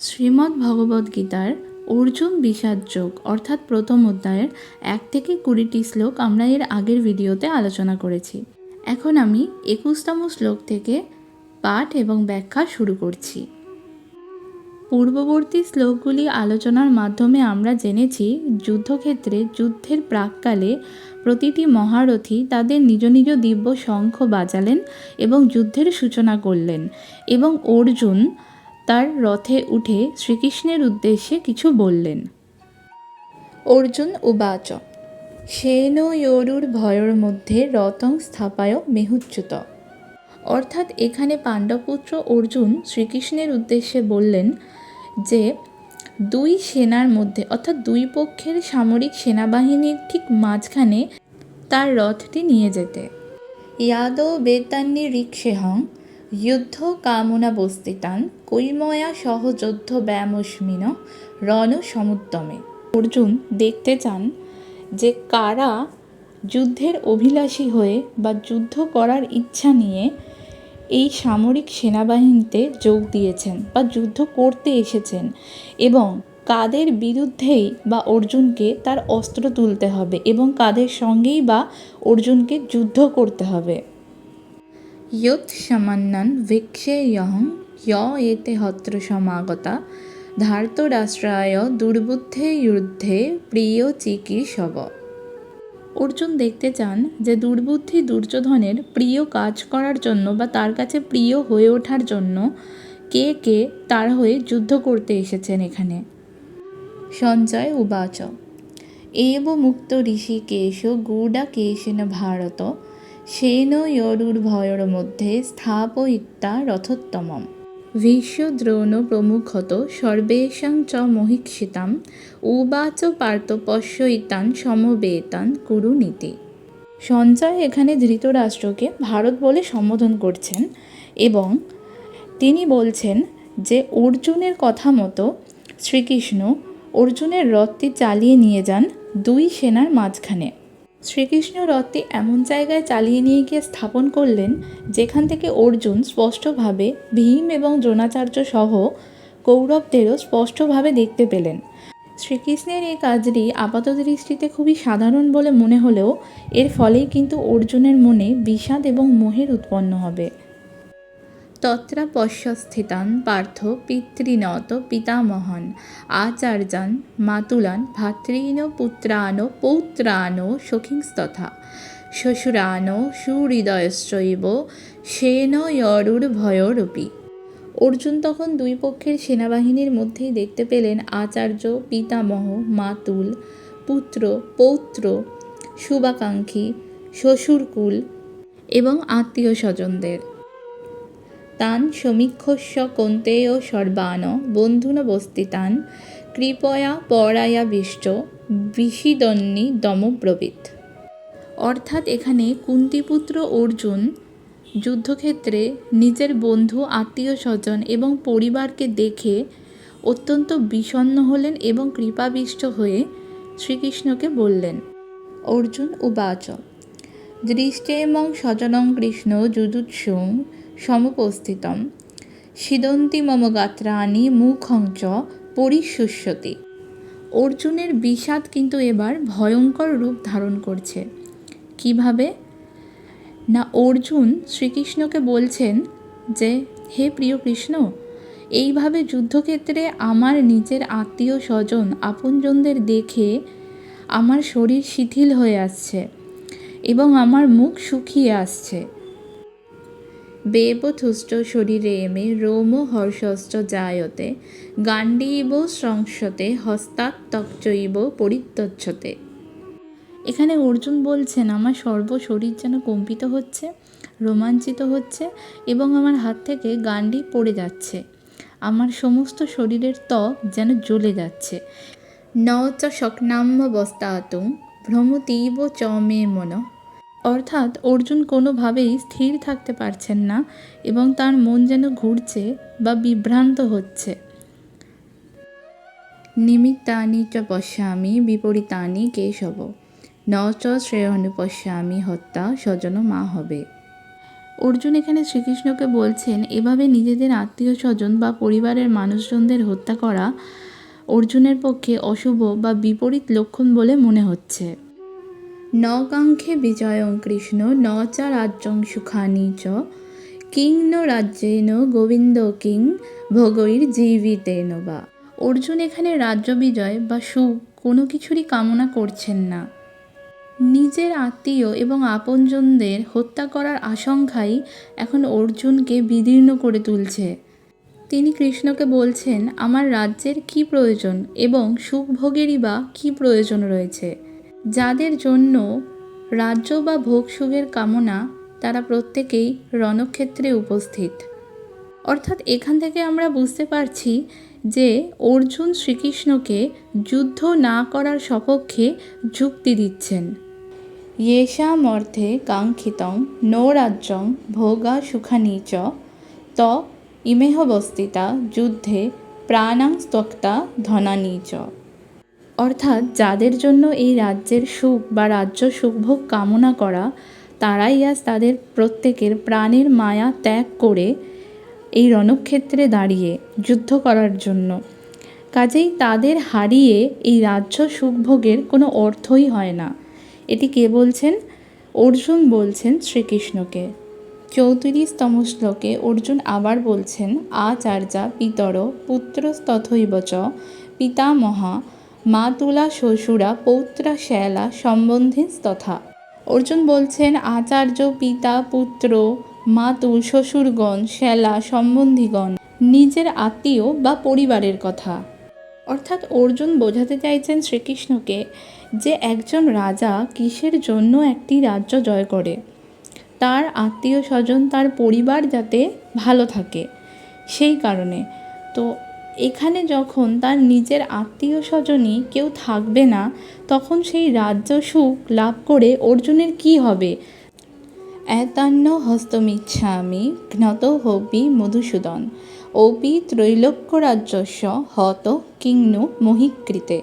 শ্রীমদ্ ভগবদ্গীতার অর্জুন বিষাদ যোগ, অর্থাৎ প্রথম অধ্যায়ের এক থেকে কুড়িটি শ্লোক আমরা এর আগের ভিডিওতে আলোচনা করেছি। এখন আমি একুশতম শ্লোক থেকে পাঠ এবং ব্যাখ্যা শুরু করছি। পূর্ববর্তী শ্লোকগুলি আলোচনার মাধ্যমে আমরা জেনেছি যুদ্ধক্ষেত্রে যুদ্ধের প্রাককালে প্রতিটি মহারথী তাদের নিজ নিজ দিব্য শঙ্খ বাজালেন এবং যুদ্ধের সূচনা করলেন এবং অর্জুন তার রথে উঠে শ্রীকৃষ্ণের উদ্দেশ্যে কিছু বললেন। অর্জুন উবাচ, সেন ইয়রুর ভয়র মধ্যে রতং স্থাপায় মেহুচ্যুত। অর্থাৎ এখানে পাণ্ডবপুত্র অর্জুন শ্রীকৃষ্ণের উদ্দেশ্যে বললেন যে, দুই সেনার মধ্যে, অর্থাৎ দুই পক্ষের সামরিক সেনাবাহিনীর ঠিক মাঝখানে তার রথটি নিয়ে যেতে। ইয়াদো বেতান্নি রিক্ষেহং যুদ্ধ কামনা বস্তিতান কৈময়া সহযোদ্ধ ব্যামস্মিন রণ সমুদ্যমে অর্জুন দেখতে চান যে কারা যুদ্ধের অভিলাষী হয়ে বা যুদ্ধ করার ইচ্ছা নিয়ে এই সামরিক সেনাবাহিনীতে যোগ দিয়েছেন বা যুদ্ধ করতে এসেছেন এবং কাদের বিরুদ্ধেই বা অর্জুনকে তার অস্ত্র তুলতে হবে এবং কাদের সঙ্গেই বা অর্জুনকে যুদ্ধ করতে হবে। ইয়ৎ সামান্যান ভিক্ষেয়হং য় এতে হত্র সমাগতা ধার্তরাষ্ট্রায় দুর্বুদ্ধে যুদ্ধে প্রিয় চিকিৎসব অর্জুন দেখতে চান যে দুর্বুদ্ধি দুর্যোধনের প্রিয় কাজ করার জন্য বা তার কাছে প্রিয় হয়ে ওঠার জন্য কে কে তার হয়ে যুদ্ধ করতে এসেছেন এখানে। সঞ্জয় উবাচ। এব মুক্ত ঋষিকেশ গূঢ়াকেশেন ভারত সেন ইয়রুর্ভয়র মধ্যে স্থাপয়িতা রথোত্তমম। ভীষ্ম দ্রোণ প্রমুখত সর্বেষাং চ মহিক্ষিতাম, উবাচ পার্থ পশ্যইতান সমবেতান কুরু নীতি এখানে ধৃতরাষ্ট্রকে ভারত বলে সম্বোধন করছেন এবং তিনি বলছেন যে, অর্জুনের কথা মতো শ্রীকৃষ্ণ অর্জুনের রথটি চালিয়ে নিয়ে যান দুই সেনার মাঝখানে। শ্রীকৃষ্ণ রথটি এমন জায়গায় চালিয়ে নিয়ে গিয়ে স্থাপন করলেন, যেখান থেকে অর্জুন স্পষ্টভাবে ভীম এবং দ্রোণাচার্য সহ কৌরবদেরও স্পষ্টভাবে দেখতে পেলেন। শ্রীকৃষ্ণের এই কাজটি আপাত দৃষ্টিতে খুবই সাধারণ বলে মনে হলেও এর ফলেই কিন্তু অর্জুনের মনে বিষাদ এবং মোহের উৎপন্ন হবে। তত্রাপশ্যস্থিতান পার্থ পিতৃনত পিতামহন। আচার্যান মাতুলান ভাতৃন পুত্রান পৌত্রান সখিংস্তথা। শ্বশুরান সুহৃদয়শ্চৈব সেন ভয়রূপী অর্জুন তখন দুই পক্ষের সেনাবাহিনীর মধ্যেই দেখতে পেলেন আচার্য, পিতামহ, মাতুল, পুত্র, পৌত্র, শুভাকাঙ্ক্ষী, শ্বশুরকুল এবং আত্মীয় স্বজনদের তান সমীক্ষস্য কন্তেয় সর্বান বন্ধুন বস্তিতান কৃপয়া পরায়াবিষ্ট বিষিদন্নি দমব্রবীত অর্থাৎ এখানে কুন্তিপুত্র অর্জুন যুদ্ধক্ষেত্রে নিজের বন্ধু, আত্মীয় স্বজন এবং পরিবারকে দেখে অত্যন্ত বিষণ্ণ হলেন এবং কৃপাবিষ্ট হয়ে শ্রীকৃষ্ণকে বললেন, অর্জুন উবাচ। দৃষ্টেমং স্বজনং কৃষ্ণ যুজুৎসুং সমুপস্থিতম। সিদন্তি মম গাত্রাণি মুখং চ পরিশুষ্যতি। অর্জুনের বিষাদ কিন্তু এবার ভয়ঙ্কর রূপ ধারণ করছে। কীভাবে? না, অর্জুন শ্রীকৃষ্ণকে বলছেন যে, হে প্রিয় কৃষ্ণ, এইভাবে যুদ্ধক্ষেত্রে আমার নিজের আত্মীয় স্বজন আপনজনদের দেখে আমার শরীর শিথিল হয়ে আসছে এবং আমার মুখ শুকিয়ে আসছে। বেবথুষ্ট শরীরে এমে রোম হর্ষশ্চ জায়তে, গাণ্ডীব সংসতে হস্তাত্তকচৈব পরিত্যচ্ছতে। এখানে অর্জুন বলছেন, আমার সর্ব শরীর যেন কম্পিত হচ্ছে, রোমাঞ্চিত হচ্ছে এবং আমার হাত থেকে গান্ডি পড়ে যাচ্ছে। আমার সমস্ত শরীরের ত্বক যেন জ্বলে যাচ্ছে। ন চ শক্নাম্যবস্থাতুং ভ্রমতীব চ মন অর্থাৎ অর্জুন কোনোভাবেই স্থির থাকতে পারছেন না এবং তার মন যেন ঘুরছে বা বিভ্রান্ত হচ্ছে। নিমিত্তানি চ পশ্যামি, বিপরীতানি কেশব। ন চ শ্রেয়নুপশ্যামি হত্যা স্বজন মা হবে। অর্জুন এখানে শ্রীকৃষ্ণকে বলছেন, এভাবে নিজেদের আত্মীয় স্বজন বা পরিবারের মানুষজনদের হত্যা করা অর্জুনের পক্ষে অশুভ বা বিপরীত লক্ষণ বলে মনে হচ্ছে। ন কাঙ্ক্ষে বিজয়ং কৃষ্ণ ন চা রাজ্যং সুখানি চ। কিং ন রাজ্যেন গোবিন্দ কিং, ভোগৈর জীবিতেন বা। অর্জুন এখানে রাজ্য বিজয় বা সুখ কোনো কিছুরই কামনা করছেন না। নিজের আত্মীয় এবং আপনজনদের হত্যা করার আশঙ্কাই এখন অর্জুনকে বিদীর্ণ করে তুলছে। তিনি কৃষ্ণকে বলছেন, আমার রাজ্যের কি প্রয়োজন এবং সুখভোগেরই বা কী প্রয়োজন রয়েছে? যাদের জন্য রাজ্য বা ভোগসুখের কামনা তারা প্রত্যেকেই রণক্ষেত্রে উপস্থিত। অর্থাৎ এখান থেকে আমরা বুঝতে পারছি যে অর্জুন শ্রীকৃষ্ণকে যুদ্ধ না করার সপক্ষে যুক্তি দিচ্ছেন। ইয়েশাম অর্থে কাঙ্ক্ষিতং নৌরাজ্যং ভোগা সুখানীচ ত ইমেহবস্তিতা যুদ্ধে প্রাণাংস্তক্তা ধনানীচ। অর্থাৎ যাদের জন্য এই রাজ্যের সুখ বা রাজ্য সুখভোগ কামনা করা, তারাই আজ তাদের প্রত্যেকের প্রাণের মায়া ত্যাগ করে এই রণক্ষেত্রে দাঁড়িয়ে যুদ্ধ করার জন্য। কাজেই তাদের হারিয়ে এই রাজ্য সুখভোগের কোনো অর্থই হয় না। এটি কে বলছেন? অর্জুন বলছেন শ্রীকৃষ্ণকে। চৌত্রিশতম শ্লোকে অর্জুন আবার বলছেন, আচার্যা পিতর পুত্রস্তথৈব চ পিতামহা মাতুলা শ্বশুরা, পৌত্রা, শ্যালা সম্বন্ধে তথা। অর্জুন বলছেন, আচার্য, পিতা, পুত্র মাতুল শ্বশুরগণ, শ্যালা, সম্বন্ধীগণ, নিজের আত্মীয় বা পরিবারের কথা। অর্থাৎ অর্জুন বোঝাতে চাইছেন শ্রীকৃষ্ণকে যে একজন রাজা কিসের জন্য একটি রাজ্য জয় করে। তার আত্মীয় স্বজন তার পরিবার যাতে ভালো থাকে, সেই কারণে। তো এখানে যখন তার নিজের আত্মীয় স্বজনই কেউ থাকবে না, তখন সেই রাজ্য সুখ লাভ করে অর্জুনের কি হবে? এতান্ন হস্তমিচ্ছামি ঘ্নত হবি মধুসূদন। ওপি ত্রৈলোক্যরাজ্যস্য হত কিংনু মহিকৃতে।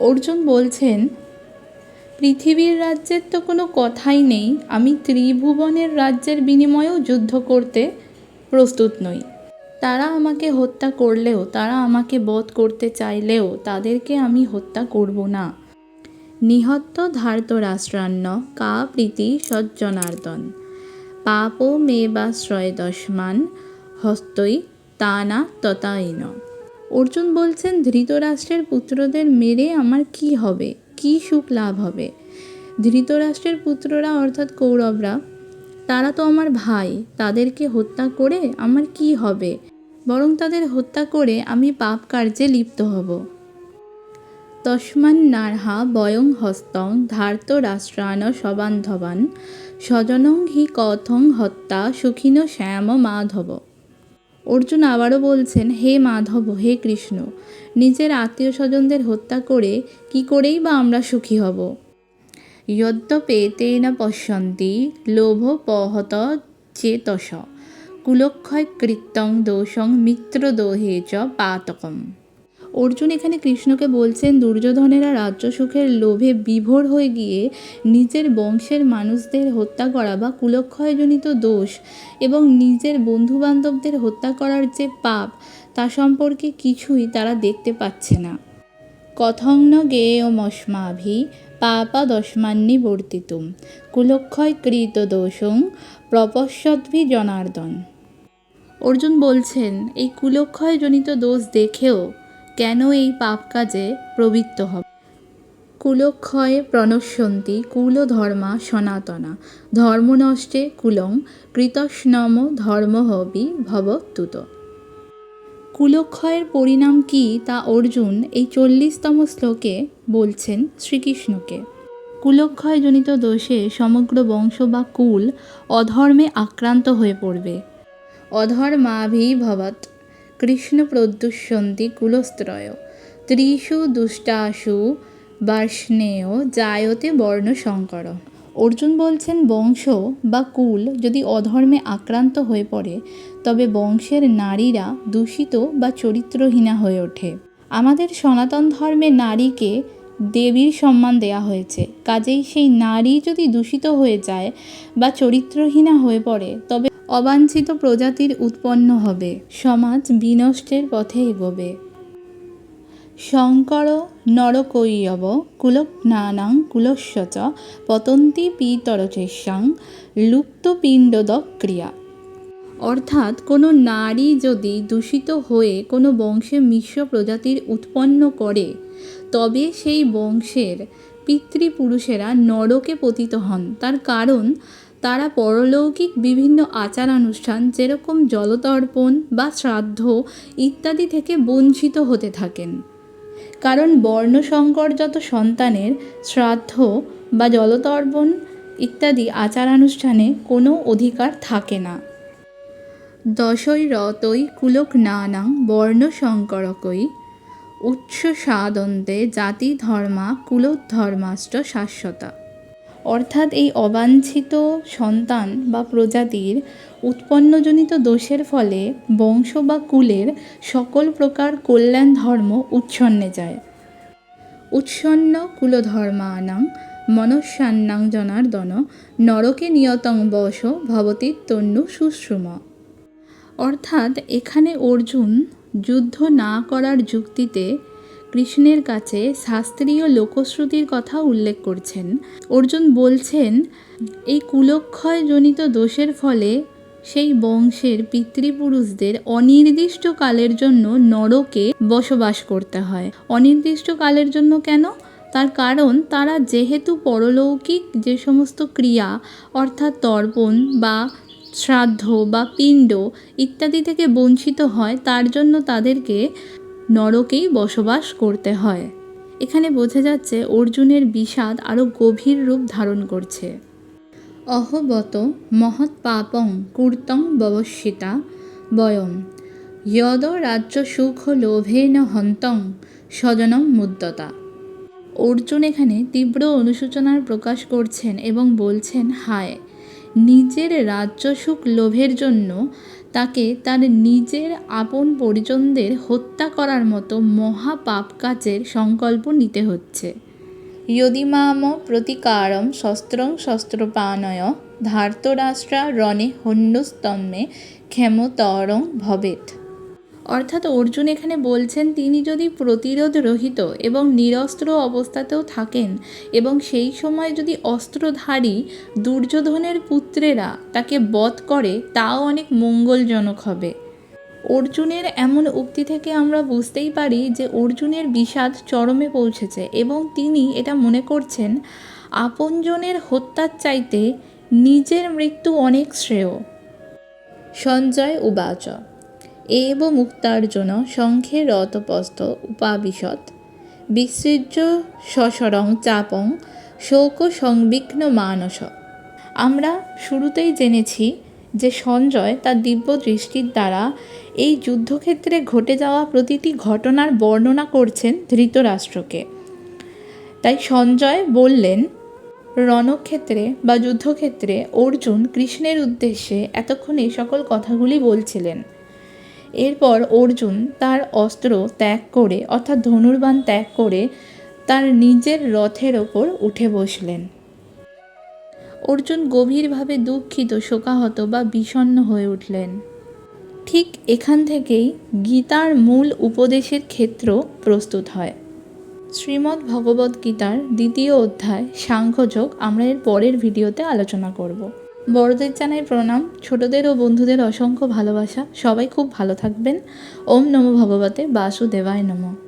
অর্জুন বলছেন, পৃথিবীর রাজ্যের তো কোনো কথাই নেই। আমি ত্রিভুবনের রাজ্যের বিনিময়েও যুদ্ধ করতে প্রস্তুত নই। তারা আমাকে হত্যা করলেও, তারা আমাকে বধ করতে চাইলেও তাদেরকে আমি হত্যা করব না। নিহত্ত ধার্তরাষ্ট্রান্ন কা প্রীতি সজ্জনার্দন। পাপ মেবাশ্রয় দশমান হস্তই তানা ততাইন। অর্জুন বলছেন, ধৃতরাষ্ট্রের পুত্রদের মেরে আমার কি হবে? কি সুখ লাভ হবে? ধৃতরাষ্ট্রের পুত্ররা অর্থাৎ কৌরবরা তারা তো আমার ভাই, তাদেরকে হত্যা করে আমার কি হবে? বরং তাদের হত্যা করে আমি পাপ কার্যে লিপ্ত হব। তস্মান নার্হা বয়ং হস্তং ধার্ত রাষ্ট্রান সবান্ধবান স্বজনং হি কথং হত্যা সুখিন শ্যাম মাধব। অর্জুন আবারও বলছেন, হে মাধব, হে কৃষ্ণ, নিজের আত্মীয় স্বজনদের হত্যা করে কি করেই বা আমরা সুখী হব? যদ্যপেতেন পশ্যন্তি লোভপহত চেতস। কুলক্ষয় কৃত্যং দোষং মিত্রদোহে চ পাতকম। অর্জুন এখানে কৃষ্ণকে বলছেন, দুর্যোধনেরা রাজ্য সুখের লোভে বিভোর হয়ে গিয়ে নিজের বংশের মানুষদের হত্যা করা বা কুলক্ষয়জনিত দোষ এবং নিজের বন্ধুবান্ধবদের হত্যা করার যে পাপ, তা সম্পর্কে কিছুই তারা দেখতে পাচ্ছে না। কথং ন জ্ঞেয়মস্মাভি পাপা দশমান্নি বর্তিতুম কুলক্ষয় কৃত দোষং প্রপশ্যদ্ভি জনার্দন। অর্জুন বলছেন এই কুলক্ষয়জনিত দোষ দেখেও কেন এই পাপ কাজে প্রবৃত্ত হবে? কুলক্ষয়ে প্রণশ্যন্তি কুলধর্মা সনাতনা ধর্মনষ্টে কুলং কৃতস্নম ধর্মহবি ভবতুত কুলক্ষয়ের পরিণাম কি তা অর্জুন এই চল্লিশতম শ্লোকে বলছেন শ্রীকৃষ্ণকে। কুলক্ষয়জনিত দোষে সমগ্র বংশ বা কুল অধর্মে আক্রান্ত হয়ে পড়বে। অধর্মাভিভবৎ। কৃষ্ণ প্রদ্যুষ্যন্তি কুলস্ত্রয়। ত্রিষু দুষ্টাসু বার্ষ্ণেয় জায়তে বর্ণশঙ্কর। অর্জুন বলছেন, বংশ বা কুল যদি অধর্মে আক্রান্ত হয়ে পড়ে, তবে বংশের নারীরা দূষিত বা চরিত্রহীনা হয়ে ওঠে। আমাদের সনাতন ধর্মে নারীকে দেবীর সম্মান দেয়া হয়েছে। কাজেই সেই নারী যদি দূষিত হয়ে যায় বা চরিত্রহীনা হয়ে পড়ে, তবে অবাঞ্ছিত প্রজাতির উৎপন্ন হবে। সমাজ বিনষ্টের পথে এগোবে। শঙ্কর নরকৈয়ব কুলজ্ঞানাং কুলস্য পতন্তি পিতরচেষ্যাং লুপ্তপিণ্ডদ ক্রিয়া। অর্থাৎ কোনো নারী যদি দূষিত হয়ে কোনো বংশে মিশ্র প্রজাতির উৎপন্ন করে, তবে সেই বংশের পিতৃপুরুষেরা নরকে পতিত হন। তার কারণ, তারা পরলৌকিক বিভিন্ন আচারানুষ্ঠান যেরকম জলতর্পণ বা শ্রাদ্ধ ইত্যাদি থেকে বঞ্চিত হতে থাকেন। কারণ বর্ণসংকরজাত সন্তানের শ্রাদ্ধ বা জলতর্পণ ইত্যাদি আচারানুষ্ঠানে কোনো অধিকার থাকে না। দশই রতই কুলক নানাং বর্ণসংকরকৈ উচ্চ সাদন্তে জাতি ধর্মা কুলোধর্মাষ্ট শাশ্বতা। অর্থাৎ এই অবাঞ্ছিত সন্তান বা প্রজাতির উৎপন্নজনিত দোষের ফলে বংশ বা কুলের সকল প্রকার কল্যাণ ধর্ম উচ্ছন্নে যায়। উচ্ছন্ন কুলধর্মানাং মনস্যান্নাং জনার্দন নরকে নিয়তং বশ ভবতি তন্নু শুশ্রুম অর্থাৎ এখানে অর্জুন যুদ্ধ না করার যুক্তিতে কৃষ্ণের কাছে শাস্ত্রীয় লোকশ্রুতির কথা উল্লেখ করছেন। অর্জুন বলছেন, এই কুলক্ষয়জনিত দোষের ফলে সেই বংশের পিতৃপুরুষদের অনির্দিষ্ট কালের জন্য নরকে বসবাস করতে হয়। অনির্দিষ্ট কালের জন্য কেন? তার কারণ, তারা যেহেতু পরলৌকিক যে সমস্ত ক্রিয়া, অর্থাৎ তর্পণ বা শ্রাদ্ধ বা পিণ্ড ইত্যাদি থেকে বঞ্চিত হয়, তার জন্য তাদেরকে নরকেই বসবাস করতে হয়। এখানে বোঝা যাচ্ছে অর্জুনের বিষাদ আরও গভীর রূপ ধারণ করছে। অহবত মহৎ পাপং কুর্তং ববস্যিতা বয়ম যদ রাজ্য সুখ লোভেন হন্তং স্বজনম মুদ্যতা অর্জুন এখানে তীব্র অনুশোচনার প্রকাশ করছেন এবং বলছেন, হায়, নিজের রাজ্য সুখ লোভের জন্য তাকে তার নিজের আপন পরিজনদের হত্যা করার মতো মহা পাপ কাজের সংকল্প নিতে হচ্ছে। যদিমাম প্রতিকারম শস্ত্রং শস্ত্রপানয় ধার্তরাষ্ট্রা রণে হন্যস্তম্ভে ক্ষেমতরং ভবেত অর্থাৎ অর্জুন এখানে বলছেন, তিনি যদি প্রতিরোধ রহিত এবং নিরস্ত্র অবস্থাতেও থাকেন এবং সেই সময় যদি অস্ত্রধারী দুর্যোধনের পুত্রেরা তাকে বধ করে, তাও অনেক মঙ্গলজনক হবে। অর্জুনের এমন উক্তি থেকে আমরা বুঝতেই পারি যে অর্জুনের বিষাদ চরমে পৌঁছেছে এবং তিনি এটা মনে করছেন, আপনজনের হত্যার চাইতে নিজের মৃত্যু অনেক শ্রেয়। সঞ্জয় উবাচ এব মুক্তার্জুন শঙ্খে রতপস্থ উপাবিশত বিসৃজ্য সসরং চাপং শোক সংবিঘ্ন মানস। আমরা শুরুতেই জেনেছি যে সঞ্জয় তার দিব্য দৃষ্টির দ্বারা এই যুদ্ধক্ষেত্রে ঘটে যাওয়া প্রতিটি ঘটনার বর্ণনা করছেন ধৃতরাষ্ট্রকে। তাই সঞ্জয় বললেন, রণক্ষেত্রে বা যুদ্ধক্ষেত্রে অর্জুন কৃষ্ণের উদ্দেশ্যে এতক্ষণ এই সকল কথাগুলি বলছিলেন। এরপর অর্জুন তার অস্ত্র ত্যাগ করে, অর্থাৎ ধনুর্বাণ ত্যাগ করে, তার নিজের রথের ওপর উঠে বসলেন। অর্জুন গভীরভাবে দুঃখিত, শোকাহত বা বিষণ্ণ হয়ে উঠলেন। ঠিক এখান থেকেই গীতার মূল উপদেশের ক্ষেত্র প্রস্তুত হয়। শ্রীমদ্ ভগবদ্ গীতার দ্বিতীয় অধ্যায়, সাংখ্যযোগ, আমরা এর পরের ভিডিওতে আলোচনা করব। বড়দের জানাই প্রণাম, ছোটদের ও বন্ধুদের অসংখ্য ভালোবাসা। সবাই খুব ভালো থাকবেন। ওম নমো ভগবতে বাসুদেবায় নমঃ।